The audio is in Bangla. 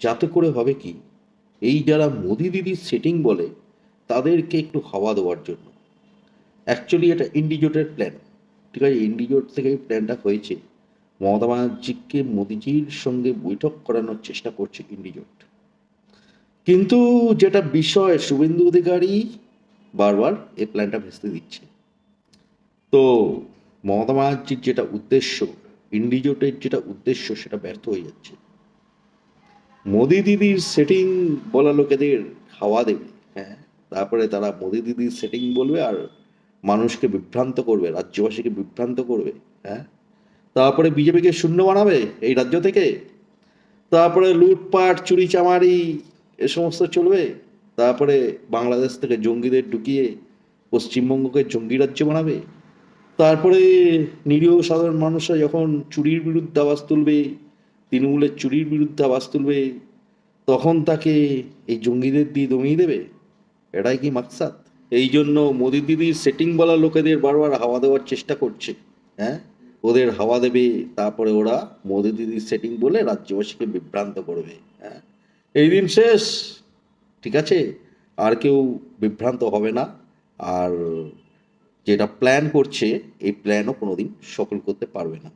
যাতে করে হবে কি? এই যারা মোদি দিদির সেটিং বলে, তাদেরকে একটু হাওয়া দেওয়ার জন্য। অ্যাকচুয়ালি এটা ইন্ডিজোটের প্ল্যান ঠিক আছে ইন্ডিজোট থেকে এই প্ল্যানটা হয়েছে। মমতা ব্যানার্জিকে মোদিজির সঙ্গে বৈঠক করানোর চেষ্টা করছে ইন্ডিজোট কিন্তু যেটা বিষয়, শুভেন্দু অধিকারী বারবার এই প্ল্যানটা ভেস্তে দিচ্ছে। তো মমতা ব্যানার্জির যেটা উদ্দেশ্য ইন্ডিজোটের যেটা উদ্দেশ্য, সেটা ব্যর্থ হয়ে যাচ্ছে। মোদি দিদির সেটিং বলা লোকেদের হাওয়া দেবে। হ্যাঁ তারপরে তারা মোদি দিদির সেটিং বলবে আর মানুষকে বিভ্রান্ত করবে, রাজ্যবাসীকে বিভ্রান্ত করবে হ্যাঁ। তারপরে বিজেপিকে শূন্য বানাবে এই রাজ্য থেকে। তারপরে লুটপাট চুরি চামারি এ সমস্ত চলবে। তারপরে বাংলাদেশ থেকে জঙ্গিদের ঢুকিয়ে পশ্চিমবঙ্গকে জঙ্গি রাজ্য বানাবে। তারপরে নিরীহ সাধারণ মানুষরা যখন চুরির বিরুদ্ধে আওয়াজ তুলবে তৃণমূলের চুরির বিরুদ্ধে আওয়াজ তুলবে, তখন তাকে এই জঙ্গিদের দিয়ে দমিয়ে দেবে? এটাই কি মাকসাদ? এই জন্য মোদি দিদির সেটিং বলা লোকেদের বারবার হাওয়া দেওয়ার চেষ্টা করছে হ্যাঁ? ওদের হাওয়া দেবে, তারপরে ওরা মোদি দিদির সেটিং বলে রাজ্যবাসীকে বিভ্রান্ত করবে হ্যাঁ? এই দিন শেষ, ঠিক আছে? আর কেউ বিভ্রান্ত হবে না। আর যেটা প্ল্যান করছে, এই প্ল্যানও কোনোদিন সফল করতে পারবে না।